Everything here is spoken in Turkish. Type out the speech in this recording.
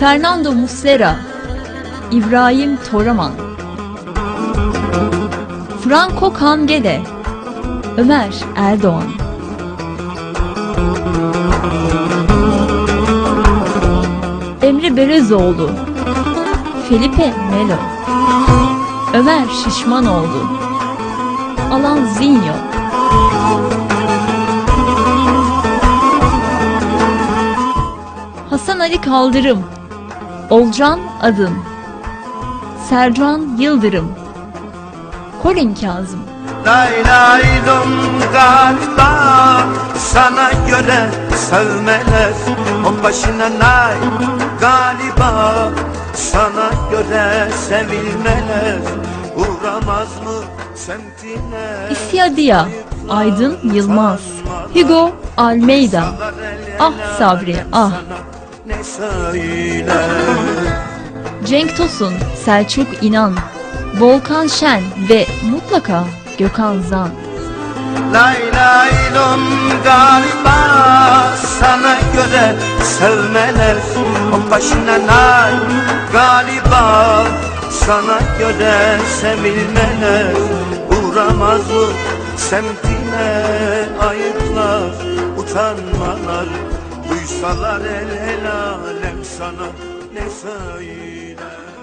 Fernando Muslera, İbrahim Toraman, Franco Kangede, Ömer Erdoğan. Emre Berezoğlu, Felipe Melo, Ömer Şişmanoğlu, Alan Zinyo, Hasan Ali Kaldırım, Olcan Adım, Sercan Yıldırım, Colin Kazım, Lay lay dum galiba sana göre sevmeler O başına lay. Galiba sana göre sevilmeler Uğramaz mı semtine İsyadia, Aydın Yılmaz, Hugo Almeida, Ah Sabri, ah. Ne söyler Cenk Tosun, Selçuk İnan, Volkan Şen ve mutlaka Gökhan Zan. Lay lay lom galiba sana göre sevmeler O başına lay. Galiba sana göre sevilmeler Uğramaz mı semtine ayıplar utanmalar Duysalar el el alem sana ne söyler